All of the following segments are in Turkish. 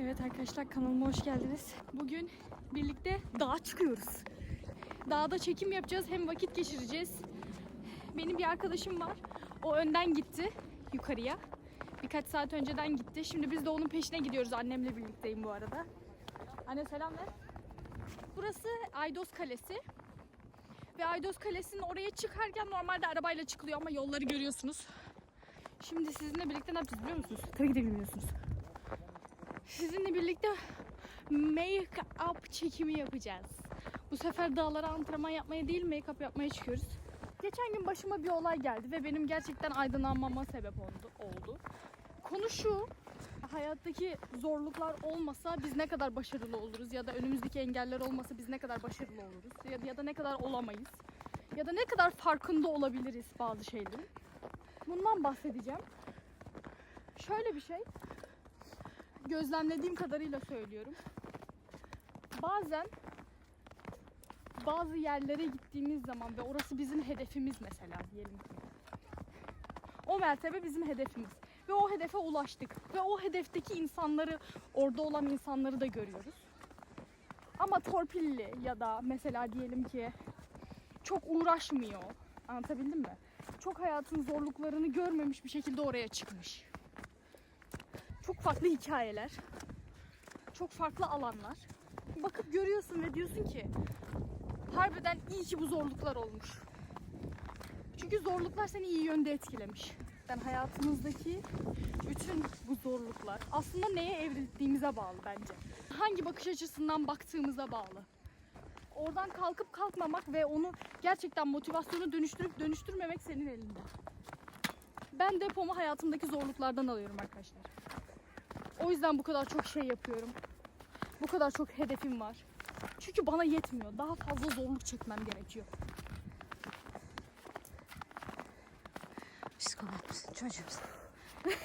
Evet arkadaşlar kanalıma hoş geldiniz. Bugün birlikte dağa çıkıyoruz. Dağda çekim yapacağız hem vakit geçireceğiz. Benim bir arkadaşım var. O önden gitti yukarıya. Birkaç saat önceden gitti. Şimdi biz de onun peşine gidiyoruz. Annemle birlikteyim bu arada. Anne selam ver. Burası Aydos Kalesi. Ve Aydos Kalesi'nin oraya çıkarken normalde arabayla çıkılıyor ama yolları görüyorsunuz. Şimdi sizinle birlikte ne yapacağız biliyor musunuz? Tabii ki de bilmiyorsunuz. Sizinle birlikte make-up çekimi yapacağız. Bu sefer dağlara antrenman yapmaya değil make-up yapmaya çıkıyoruz. Geçen gün başıma bir olay geldi ve benim gerçekten aydınlanmama sebep oldu. Konu şu, hayattaki zorluklar olmasa biz ne kadar başarılı oluruz ya da önümüzdeki engeller olmasa biz ne kadar başarılı oluruz ya da, ya da ne kadar olamayız ya da ne kadar farkında olabiliriz bazı şeylerin. Bundan bahsedeceğim. Şöyle bir şey, gözlemlediğim kadarıyla söylüyorum. Bazen bazı yerlere gittiğimiz zaman ve orası bizim hedefimiz mesela diyelim ki. O mertebe bizim hedefimiz. Ve o hedefe ulaştık. Ve o hedefteki insanları, orada olan insanları da görüyoruz. Ama torpilli ya da mesela diyelim ki çok uğraşmıyor. Anlatabildim mi? Çok hayatın zorluklarını görmemiş bir şekilde oraya çıkmış. Çok farklı hikayeler. Çok farklı alanlar. Bakıp görüyorsun ve diyorsun ki harbiden iyi ki bu zorluklar olmuş. Çünkü zorluklar seni iyi yönde etkilemiş. Yani hayatımızdaki bütün bu zorluklar aslında neye evrildiğimize bağlı bence. Hangi bakış açısından baktığımıza bağlı. Oradan kalkıp kalkmamak ve onu gerçekten motivasyonu dönüştürüp dönüştürmemek senin elinde. Ben depomu hayatımdaki zorluklardan alıyorum arkadaşlar. O yüzden bu kadar çok şey yapıyorum. Bu kadar çok hedefim var. Çünkü bana yetmiyor. Daha fazla zorluk çekmem gerekiyor. Psikopat mısın çocuğum?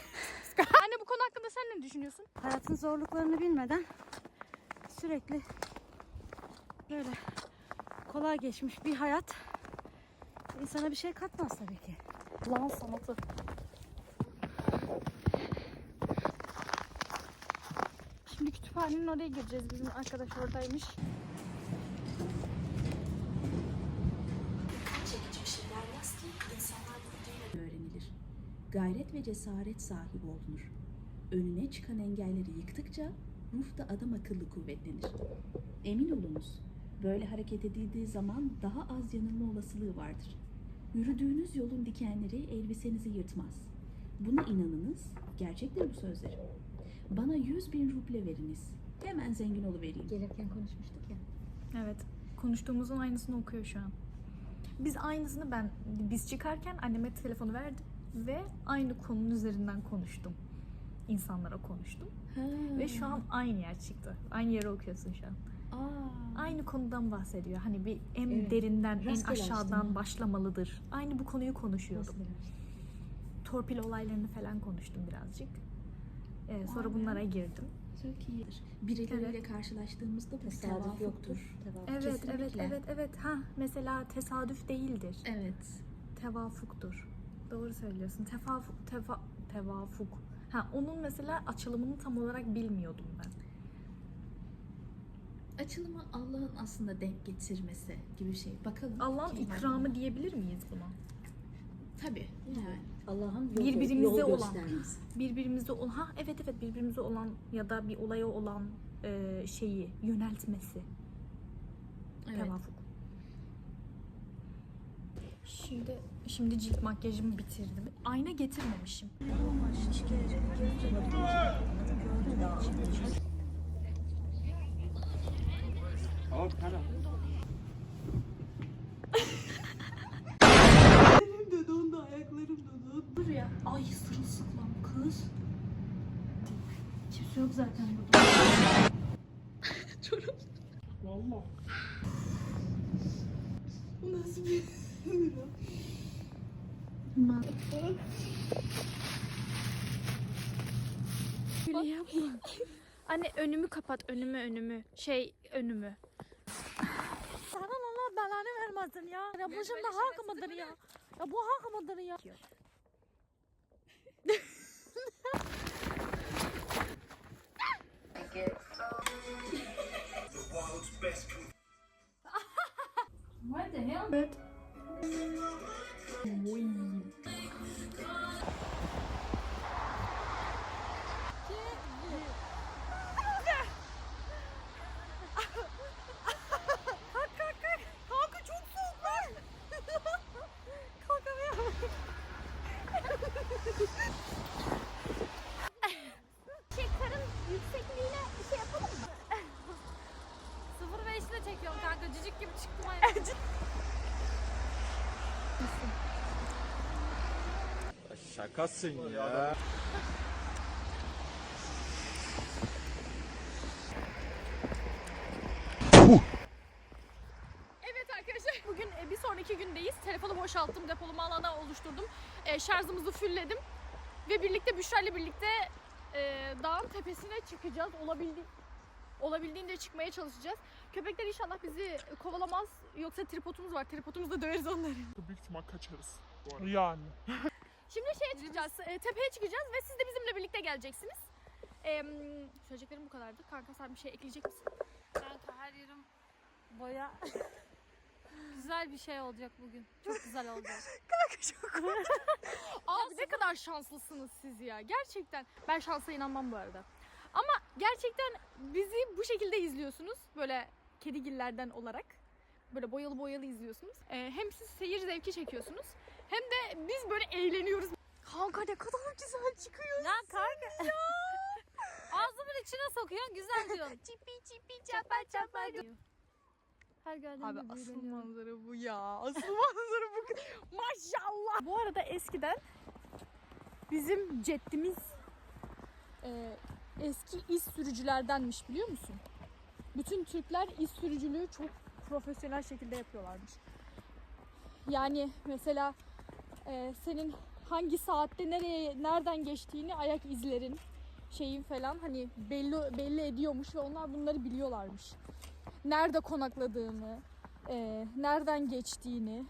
Anne bu konu hakkında sen ne düşünüyorsun? Hayatın zorluklarını bilmeden sürekli böyle kolay geçmiş bir hayat insana bir şey katmaz tabii ki. Lan sanatı. Şimdi kütüphanenin oraya gireceğiz. Bizim arkadaş oradaymış. öğrenilir. Gayret ve cesaret sahibi olunur. Önüne çıkan engelleri yıktıkça ruh da adam akıllı kuvvetlenir. Emin olunuz, böyle hareket edildiği zaman daha az yanılma olasılığı vardır. Yürüdüğünüz yolun dikenleri elbisenizi yırtmaz. Buna inanınız, gerçektir bu sözlerim. Bana yüz bin ruble veriniz. Hemen zengin oluvereyim. Gelirken konuşmuştuk ya. Evet. Konuştuğumuzun aynısını okuyor şu an. Biz aynısını ben biz çıkarken anneme telefonu verdim ve aynı konunun üzerinden konuştum. İnsanlara konuştum ve şu an aynı yer çıktı. Aynı yeri okuyorsun şu an. Aa, Aynı konudan bahsediyor. Hani bir en Evet. derinden, en Rastgele açtın aşağıdan ha. başlamalıdır. Aynı bu konuyu konuşuyordum. Nasıl bilir? Torpil olaylarını falan konuştum birazcık. Ee, sonra bunlara girdim. çok iyidir. Birileriyle karşılaştığımızda bu Tesadüf yoktur. Tevafuk. Evet, evet, Kesinlikle. evet, evet. Ha, mesela tesadüf değildir. Evet. tevafuktur. Doğru söylüyorsun. Tefafuk, tefa, tevafuk. Ha, onun mesela açılımını tam olarak bilmiyordum ben. Açılımı Allah'ın aslında denk getirmesi gibi bir şey. Bakalım. Allah'ın ikramı bunda? diyebilir miyiz buna? Tabii. Yani. Allah'ın yol, Birbirimize yol olan. göstermesi. Birbirimize olan, ha evet evet birbirimize olan ya da bir olaya olan e, şeyi yöneltmesi. Evet. Tevafuk. Şimdi şimdi cilt makyajımı bitirdim. Ayna getirmemişim. Dur ya. Ay sırılsıklam kız. Kimse yok zaten burada. Çorap. Valla. Bu nasıl bir Böyle yapma. Anne önümü kapat önümü önümü. Şey önümü. Sana Allah belanı vermesin ya. Ya bu şimdi hak mıdır ya? Ya bu hak mıdır ya? biscuits. the world's best. what the hell? Şakasın ya. Evet arkadaşlar bugün e, bir sonraki gündeyiz. Telefonu boşalttım, depolama alanı oluşturdum. E, şarjımızı fullledim. Ve birlikte Büşra ile birlikte e, dağın tepesine çıkacağız. Olabildi olabildiğince çıkmaya çalışacağız. Köpekler inşallah bizi kovalamaz. Yoksa tripodumuz var. Tripodumuzda döveriz onları. Büyük ihtimal kaçarız. Bu arada. Yani. Şimdi şeye çıkacağız. e, tepeye çıkacağız ve siz de bizimle birlikte geleceksiniz. E, söyleyeceklerim bu kadardı. Kanka sen bir şey ekleyecek misin? Kanka her yerim boya. güzel bir şey olacak bugün. Çok güzel olacak. Abi ne kadar şanslısınız siz ya. Gerçekten. Ben şansa inanmam bu arada. Ama gerçekten bizi bu şekilde izliyorsunuz. Böyle kedigillerden olarak. Böyle boyalı boyalı izliyorsunuz. Ee, hem siz seyir zevki çekiyorsunuz. Hem de biz böyle eğleniyoruz. Kanka ne kadar güzel çıkıyor. ya kanka. Ağzımın içine sokuyorsun güzel diyorsun. Çipi çipi çapa çapa. diyor. Her geldiğimde Abi asıl manzara bu ya. Asıl manzara bu. Maşallah. Bu arada eskiden bizim ceddimiz e, eski iz sürücülerdenmiş biliyor musun? Bütün Türkler iz sürücülüğü çok profesyonel şekilde yapıyorlarmış. Yani mesela e, senin hangi saatte nereye nereden geçtiğini ayak izlerin şeyin falan hani belli belli ediyormuş ve onlar bunları biliyorlarmış nerede konakladığını, e, nereden geçtiğini,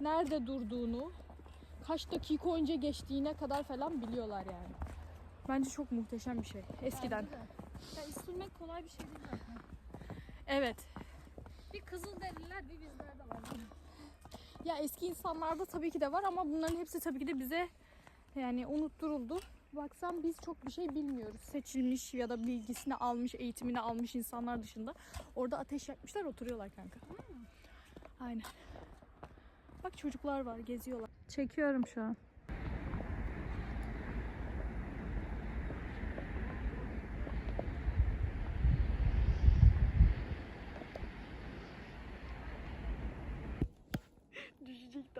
nerede durduğunu, kaç dakika önce geçtiğine kadar falan biliyorlar yani. Bence çok muhteşem bir şey eskiden. Ya iz sürmek kolay bir şey değil zaten. Evet. Bir kızıl deliler bir bizlerde var. Ya eski insanlarda tabii ki de var ama bunların hepsi tabii ki de bize yani unutturuldu. Baksan biz çok bir şey bilmiyoruz. Seçilmiş ya da bilgisini almış, eğitimini almış insanlar dışında. Orada ateş yakmışlar, oturuyorlar kanka. Aynen. Bak çocuklar var, geziyorlar. Çekiyorum şu an.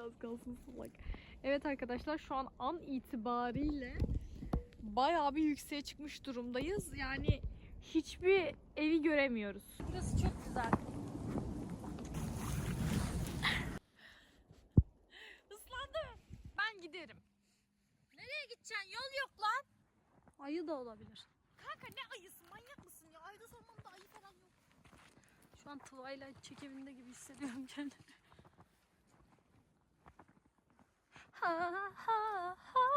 Az kalsın salak. Evet arkadaşlar şu an an itibariyle bayağı bir yükseğe çıkmış durumdayız. Yani hiçbir evi göremiyoruz. Burası çok güzel. Islandı. Ben giderim. Nereye gideceksin? Yol yok lan. Ayı da olabilir. Kanka ne ayısı manyak mısın ya? Ayda sormamda ayı falan yok. Şu an Twilight çekiminde gibi hissediyorum kendimi. Ha ha ha.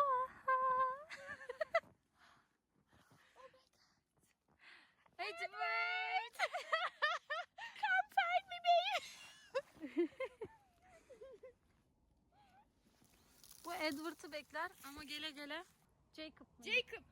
Come find me baby. Bu Edward'ı bekler ama gele gele Jacob. mı? Jacob.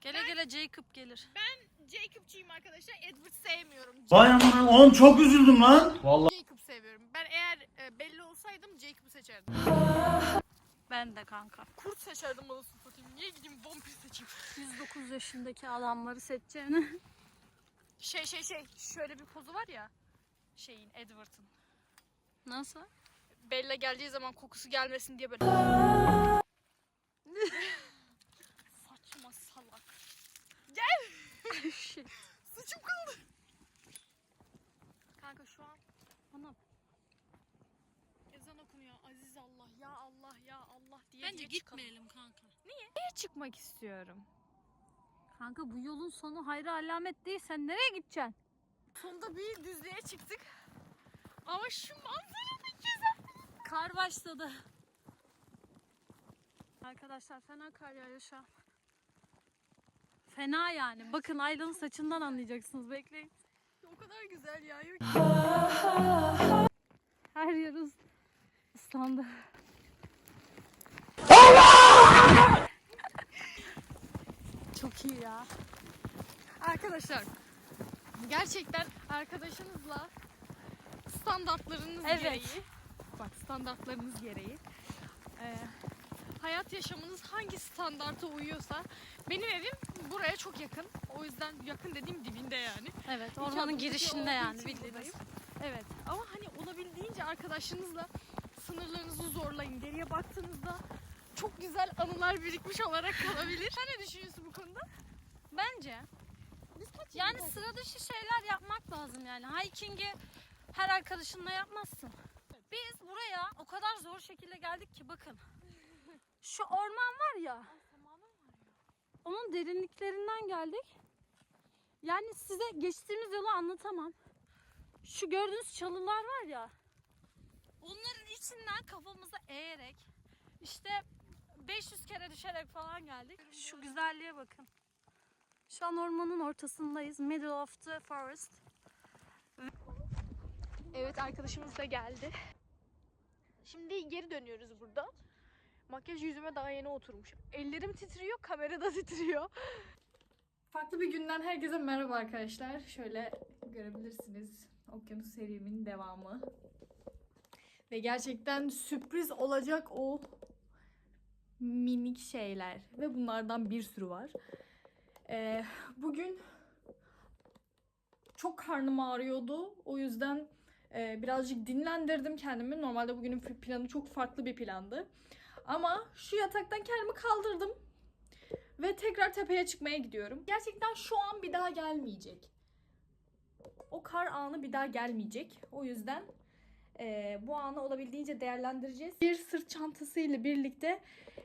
Gele gele Jacob gelir. Ben Jacob'cuyum arkadaşlar. Edward sevmiyorum. Vay aman oğlum çok üzüldüm lan. Jacob seviyorum. Ben eğer e, belli olsaydım Jacob'u seçerdim. Ben de kanka. Kurt seçerdim anasını satayım. Niye gideyim vampir seçeyim? 109 yaşındaki adamları seçeceğini. Şey şey şey şöyle bir pozu var ya şeyin Edward'ın. Nasıl? Bella geldiği zaman kokusu gelmesin diye böyle. Saçma salak. Gel. Saçım kaldı. Kanka şu an Anam. Ezan okunuyor. Aziz Allah ya Allah ya Allah diye Bence diye çıkalım. gitmeyelim kanka. Niye çıkmak istiyorum? Kanka bu yolun sonu hayra alamet değil. Sen nereye gideceksin? Sonunda bir düzlüğe çıktık. Ama şu manzaranın güzel. Kar başladı. Arkadaşlar fena kar yağıyor şu an. Fena yani. Bakın Ayla'nın saçından anlayacaksınız. Bekleyin. O kadar güzel yağıyor ki. Her yer ıs- ıslandı. Çok iyi ya. Arkadaşlar gerçekten arkadaşınızla standartlarınız Evet. gereği bak standartlarınız gereği e, hayat yaşamınız hangi standarta uyuyorsa benim evim buraya çok yakın. O yüzden yakın dediğim dibinde yani. Evet ormanın girişinde yani. Evet ama hani olabildiğince arkadaşınızla sınırlarınızı zorlayın. Geriye baktığınızda çok güzel anılar birikmiş olarak kalabilir. Sen ne düşünüyorsun bu konuda? Bence. Yani sıra dışı şeyler yapmak lazım yani. Hiking'i her arkadaşınla yapmazsın. Biz buraya o kadar zor şekilde geldik ki bakın. Şu orman var ya. Onun derinliklerinden geldik. Yani size geçtiğimiz yolu anlatamam. Şu gördüğünüz çalılar var ya. Onların içinden kafamızı eğerek işte 500 kere düşerek falan geldik. Şu güzelliğe bakın. Şu an ormanın ortasındayız. Middle of the forest. Evet arkadaşımız da geldi. Şimdi geri dönüyoruz burada. Makyaj yüzüme daha yeni oturmuş. Ellerim titriyor, kamera da titriyor. Farklı bir günden herkese merhaba arkadaşlar. Şöyle görebilirsiniz. Okyanus serimin devamı. Ve gerçekten sürpriz olacak o minik şeyler. Ve bunlardan bir sürü var. Ee, bugün çok karnım ağrıyordu. O yüzden e, birazcık dinlendirdim kendimi. Normalde bugünün planı çok farklı bir plandı. Ama şu yataktan kendimi kaldırdım. Ve tekrar tepeye çıkmaya gidiyorum. Gerçekten şu an bir daha gelmeyecek. O kar anı bir daha gelmeyecek. O yüzden bu anı olabildiğince değerlendireceğiz. Bir sırt çantası ile birlikte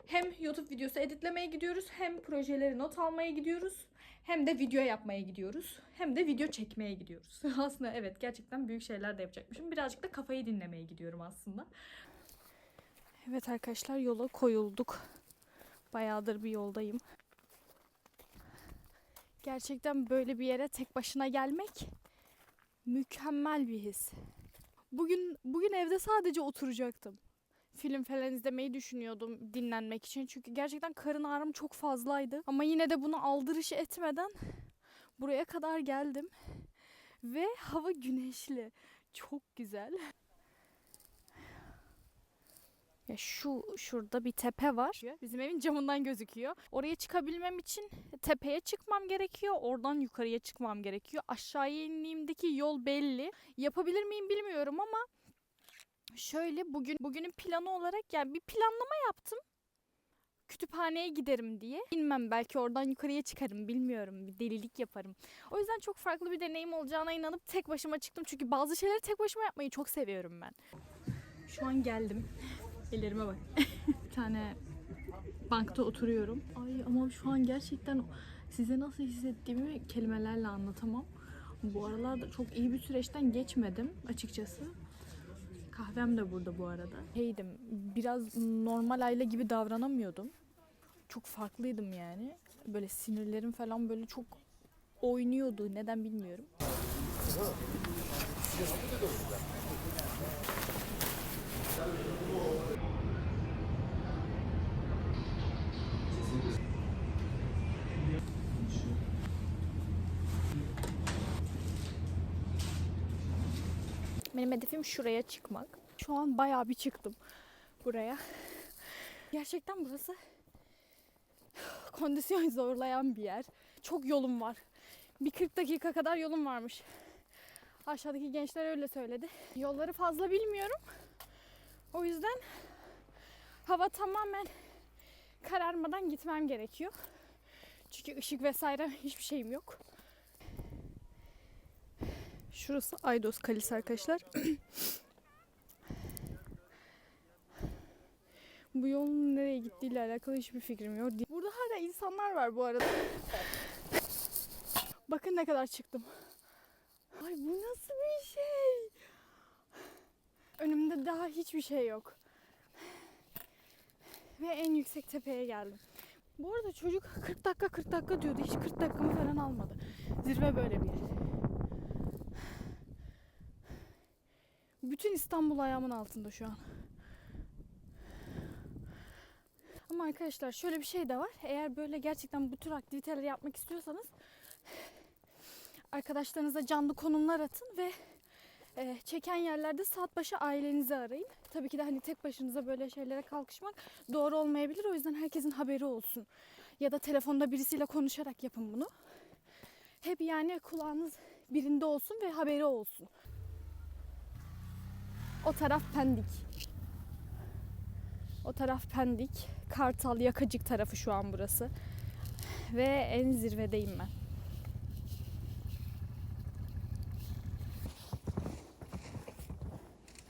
hem YouTube videosu editlemeye gidiyoruz, hem projeleri not almaya gidiyoruz, hem de video yapmaya gidiyoruz, hem de video çekmeye gidiyoruz. aslında evet gerçekten büyük şeyler de yapacakmışım. Birazcık da kafayı dinlemeye gidiyorum aslında. Evet arkadaşlar yola koyulduk. Bayağıdır bir yoldayım. Gerçekten böyle bir yere tek başına gelmek mükemmel bir his. Bugün bugün evde sadece oturacaktım. Film falan izlemeyi düşünüyordum dinlenmek için. Çünkü gerçekten karın ağrım çok fazlaydı. Ama yine de bunu aldırış etmeden buraya kadar geldim. Ve hava güneşli. Çok güzel. Ya şu şurada bir tepe var. Bizim evin camından gözüküyor. Oraya çıkabilmem için tepeye çıkmam gerekiyor. Oradan yukarıya çıkmam gerekiyor. Aşağıya indiğimdeki yol belli. Yapabilir miyim bilmiyorum ama şöyle bugün bugünün planı olarak yani bir planlama yaptım. Kütüphaneye giderim diye. Bilmem belki oradan yukarıya çıkarım bilmiyorum. Bir delilik yaparım. O yüzden çok farklı bir deneyim olacağına inanıp tek başıma çıktım. Çünkü bazı şeyleri tek başıma yapmayı çok seviyorum ben. Şu an geldim. Ellerime bak. bir tane bankta oturuyorum. Ay ama şu an gerçekten size nasıl hissettiğimi kelimelerle anlatamam. Bu aralarda çok iyi bir süreçten geçmedim açıkçası. Kahvem de burada bu arada. Şeydim, biraz normal aile gibi davranamıyordum. Çok farklıydım yani. Böyle sinirlerim falan böyle çok oynuyordu. Neden bilmiyorum. Benim hedefim şuraya çıkmak. Şu an bayağı bir çıktım buraya. Gerçekten burası kondisyon zorlayan bir yer. Çok yolum var. Bir 40 dakika kadar yolum varmış. Aşağıdaki gençler öyle söyledi. Yolları fazla bilmiyorum. O yüzden hava tamamen kararmadan gitmem gerekiyor. Çünkü ışık vesaire hiçbir şeyim yok. Şurası Aydos Kalesi arkadaşlar. bu yolun nereye gittiğiyle alakalı hiçbir fikrim yok. Burada hala insanlar var bu arada. Bakın ne kadar çıktım. Ay bu nasıl bir şey? Önümde daha hiçbir şey yok. Ve en yüksek tepeye geldim. Bu arada çocuk 40 dakika 40 dakika diyordu. Hiç 40 dakikamı falan almadı. Zirve böyle bir yer. Bütün İstanbul ayağımın altında şu an. Ama arkadaşlar şöyle bir şey de var. Eğer böyle gerçekten bu tür aktiviteleri yapmak istiyorsanız arkadaşlarınıza canlı konumlar atın ve e, çeken yerlerde saat başı ailenizi arayın. Tabii ki de hani tek başınıza böyle şeylere kalkışmak doğru olmayabilir. O yüzden herkesin haberi olsun. Ya da telefonda birisiyle konuşarak yapın bunu. Hep yani kulağınız birinde olsun ve haberi olsun. O taraf Pendik. O taraf Pendik. Kartal, Yakacık tarafı şu an burası. Ve en zirvedeyim ben.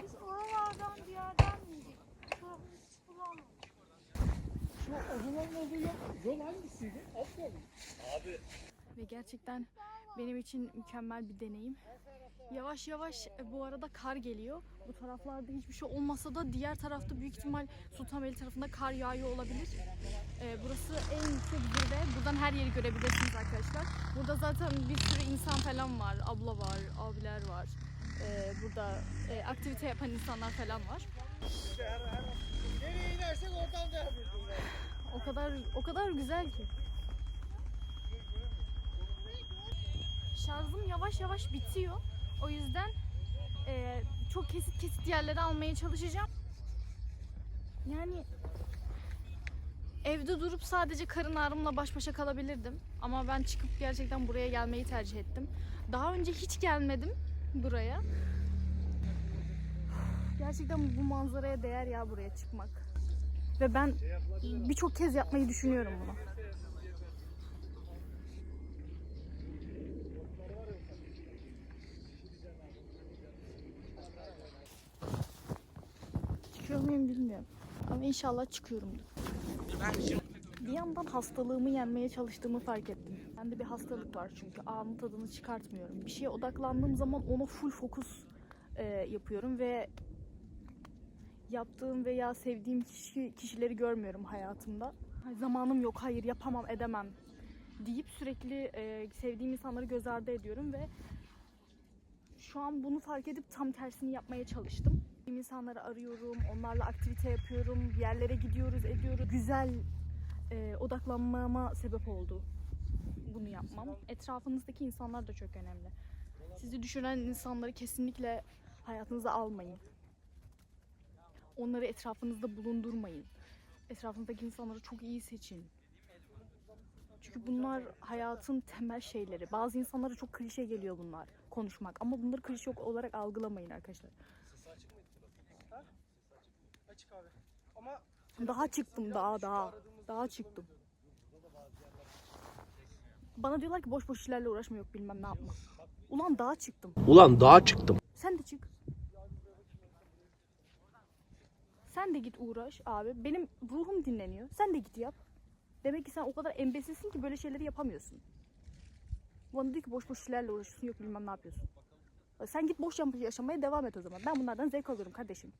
Biz oralardan bir yerden miydik? Hiç bulamadım. Ve gerçekten benim için mükemmel bir deneyim. Yavaş yavaş e, bu arada kar geliyor. Bu taraflarda hiçbir şey olmasa da diğer tarafta büyük ihtimal Sultanbeyli tarafında kar yağıyor olabilir. E, burası en yüksek zirve. Buradan her yeri görebilirsiniz arkadaşlar. Burada zaten bir sürü insan falan var. Abla var, abiler var. E, burada e, aktivite yapan insanlar falan var. Nereye inersek oradan da O kadar o kadar güzel ki. Şarjım yavaş yavaş bitiyor. O yüzden eee, çok kesit kesit yerleri almaya çalışacağım. Yani evde durup sadece karın ağrımla baş başa kalabilirdim. Ama ben çıkıp gerçekten buraya gelmeyi tercih ettim. Daha önce hiç gelmedim buraya. Gerçekten bu manzaraya değer ya buraya çıkmak. Ve ben birçok kez yapmayı düşünüyorum bunu. Çıkıyor muyum bilmiyorum. Ama inşallah çıkıyorumdur. Bir yandan hastalığımı yenmeye çalıştığımı fark ettim. Bende bir hastalık var çünkü anın tadını çıkartmıyorum. Bir şeye odaklandığım zaman ona full fokus e, yapıyorum ve yaptığım veya sevdiğim kişi, kişileri görmüyorum hayatımda. Ay, Zamanım yok, hayır yapamam, edemem deyip sürekli e, sevdiğim insanları göz ardı ediyorum ve şu an bunu fark edip tam tersini yapmaya çalıştım. İnsanları arıyorum, onlarla aktivite yapıyorum, yerlere gidiyoruz, ediyoruz. Güzel e, odaklanmama sebep oldu bunu yapmam. Etrafınızdaki insanlar da çok önemli. Sizi düşüren insanları kesinlikle hayatınıza almayın. Onları etrafınızda bulundurmayın. Etrafınızdaki insanları çok iyi seçin. Çünkü bunlar hayatın temel şeyleri. Bazı insanlara çok klişe geliyor bunlar konuşmak. Ama bunları klişe olarak algılamayın arkadaşlar. Açık abi. Ama Daha çıktım daha daha. Daha çıktım. Bana diyorlar ki boş boş işlerle uğraşma yok bilmem ne yapma. Ulan daha çıktım. Ulan dağa çıktım. Sen de çık. Sen de git uğraş abi. Benim ruhum dinleniyor. Sen de git yap. Demek ki sen o kadar embesilsin ki böyle şeyleri yapamıyorsun. Bana diyor ki boş boş işlerle uğraşıyorsun yok bilmem ne yapıyorsun. Sen git boş yaşamaya devam et o zaman. Ben bunlardan zevk alıyorum kardeşim.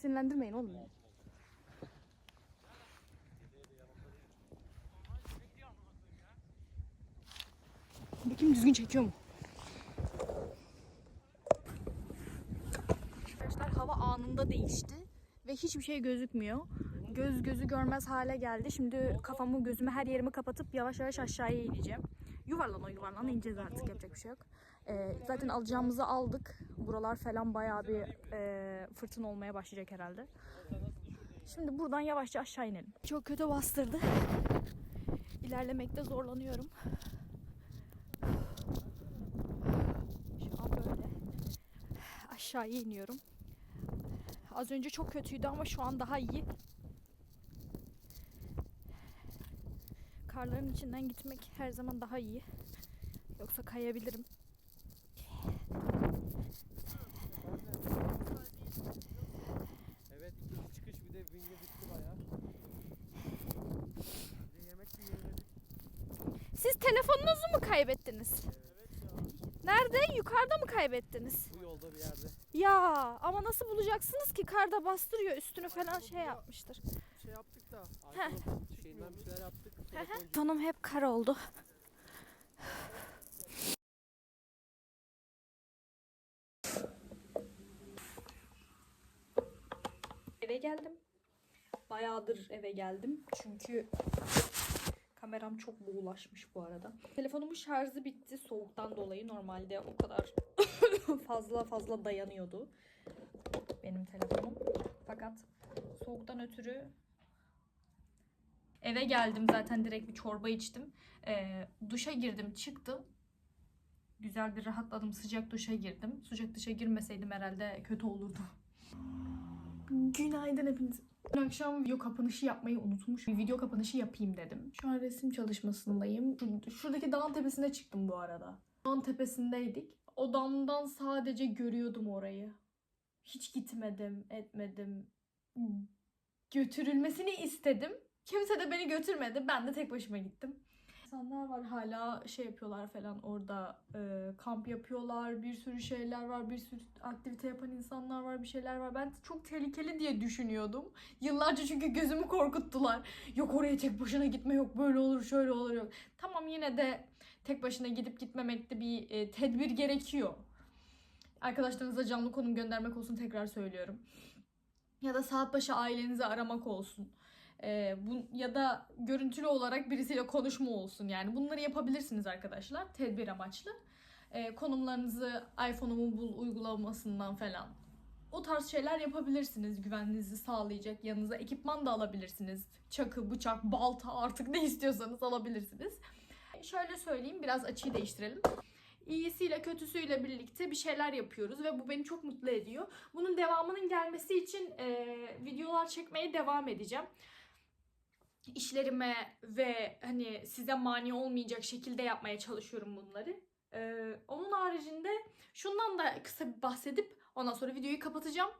Sinirlendirmeyin oğlum. Bakayım düzgün çekiyor mu? Arkadaşlar hava anında değişti ve hiçbir şey gözükmüyor. Göz gözü görmez hale geldi. Şimdi kafamı gözümü her yerimi kapatıp yavaş yavaş aşağıya ineceğim. Yuvarlana yuvarlana ineceğiz artık yapacak bir şey yok. Ee, zaten alacağımızı aldık. Buralar falan bayağı bir e, fırtına olmaya başlayacak herhalde. Şimdi buradan yavaşça aşağı inelim. Çok kötü bastırdı. İlerlemekte zorlanıyorum. Şu an böyle aşağıya iniyorum. Az önce çok kötüydü ama şu an daha iyi. Karların içinden gitmek her zaman daha iyi. Yoksa kayabilirim. evet ilk çıkış bir de binge bitti baya. Bir de yemek de yemedik. Siz telefonunuzu mu kaybettiniz? Nerede? Yukarıda mı kaybettiniz? Bu yolda bir yerde. Ya ama nasıl bulacaksınız ki karda bastırıyor üstünü falan şey yapmıştır. Şey yaptık da. Arkadan şeyinden bir şeyler yaptık. Telefon Tonum hep kar oldu. Eve geldim. Bayağıdır eve geldim. Çünkü kameram çok buğulaşmış bu arada. Telefonumun şarjı bitti soğuktan dolayı. Normalde o kadar fazla fazla dayanıyordu benim telefonum. Fakat soğuktan ötürü Eve geldim zaten direkt bir çorba içtim. Ee, duşa girdim çıktım. Güzel bir rahatladım sıcak duşa girdim. Sıcak duşa girmeseydim herhalde kötü olurdu. Günaydın hepiniz. Dün akşam video kapanışı yapmayı unutmuş. Bir video kapanışı yapayım dedim. Şu an resim çalışmasındayım. Şur- Şuradaki dağın tepesine çıktım bu arada. Dağın tepesindeydik. O damdan sadece görüyordum orayı. Hiç gitmedim, etmedim. Götürülmesini istedim. Kimse de beni götürmedi. Ben de tek başıma gittim. İnsanlar var hala şey yapıyorlar falan orada e, kamp yapıyorlar. Bir sürü şeyler var. Bir sürü aktivite yapan insanlar var. Bir şeyler var. Ben çok tehlikeli diye düşünüyordum. Yıllarca çünkü gözümü korkuttular. Yok oraya tek başına gitme yok böyle olur şöyle olur yok. Tamam yine de tek başına gidip gitmemekte bir e, tedbir gerekiyor. Arkadaşlarınıza canlı konum göndermek olsun tekrar söylüyorum. Ya da saat başı ailenizi aramak olsun. Ee, bu, ya da görüntülü olarak birisiyle konuşma olsun. Yani bunları yapabilirsiniz arkadaşlar tedbir amaçlı. Ee, konumlarınızı iPhone'umu bul uygulamasından falan. O tarz şeyler yapabilirsiniz güvenliğinizi sağlayacak. Yanınıza ekipman da alabilirsiniz. Çakı, bıçak, balta artık ne istiyorsanız alabilirsiniz. Şöyle söyleyeyim biraz açıyı değiştirelim. İyisiyle kötüsüyle birlikte bir şeyler yapıyoruz ve bu beni çok mutlu ediyor. Bunun devamının gelmesi için e, videolar çekmeye devam edeceğim. İşlerime ve hani size mani olmayacak şekilde yapmaya çalışıyorum bunları. E, onun haricinde şundan da kısa bir bahsedip ondan sonra videoyu kapatacağım.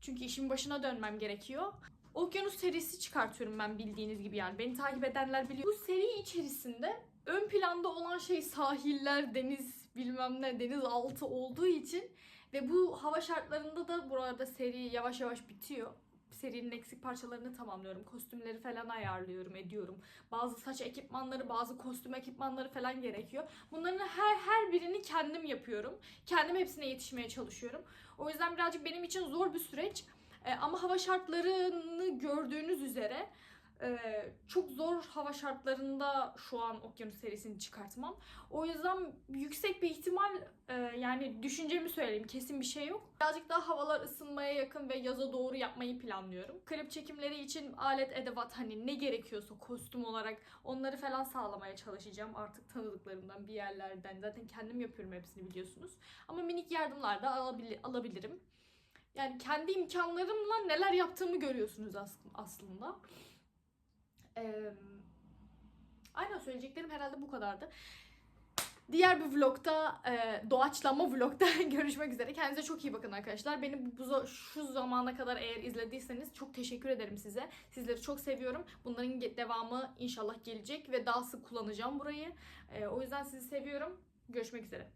Çünkü işin başına dönmem gerekiyor. Okyanus serisi çıkartıyorum ben bildiğiniz gibi yani. Beni takip edenler biliyor. Bu seri içerisinde ön planda olan şey sahiller, deniz bilmem ne, deniz altı olduğu için ve bu hava şartlarında da burada seri yavaş yavaş bitiyor. Serinin eksik parçalarını tamamlıyorum. Kostümleri falan ayarlıyorum, ediyorum. Bazı saç ekipmanları, bazı kostüm ekipmanları falan gerekiyor. Bunların her her birini kendim yapıyorum. Kendim hepsine yetişmeye çalışıyorum. O yüzden birazcık benim için zor bir süreç. Ee, ama hava şartlarını gördüğünüz üzere e, çok zor hava şartlarında şu an Okyanus serisini çıkartmam. O yüzden yüksek bir ihtimal e, yani düşüncemi söyleyeyim kesin bir şey yok. Birazcık daha havalar ısınmaya yakın ve yaza doğru yapmayı planlıyorum. Klip çekimleri için alet edevat hani ne gerekiyorsa kostüm olarak onları falan sağlamaya çalışacağım. Artık tanıdıklarımdan bir yerlerden zaten kendim yapıyorum hepsini biliyorsunuz. Ama minik yardımlar da alabil- alabilirim. Yani kendi imkanlarımla neler yaptığımı görüyorsunuz as- aslında. Aynen söyleyeceklerim herhalde bu kadardı. Diğer bir vlogda, e, doğaçlama vlogda görüşmek üzere. Kendinize çok iyi bakın arkadaşlar. Beni bu, şu zamana kadar eğer izlediyseniz çok teşekkür ederim size. Sizleri çok seviyorum. Bunların devamı inşallah gelecek ve daha sık kullanacağım burayı. E, o yüzden sizi seviyorum. Görüşmek üzere.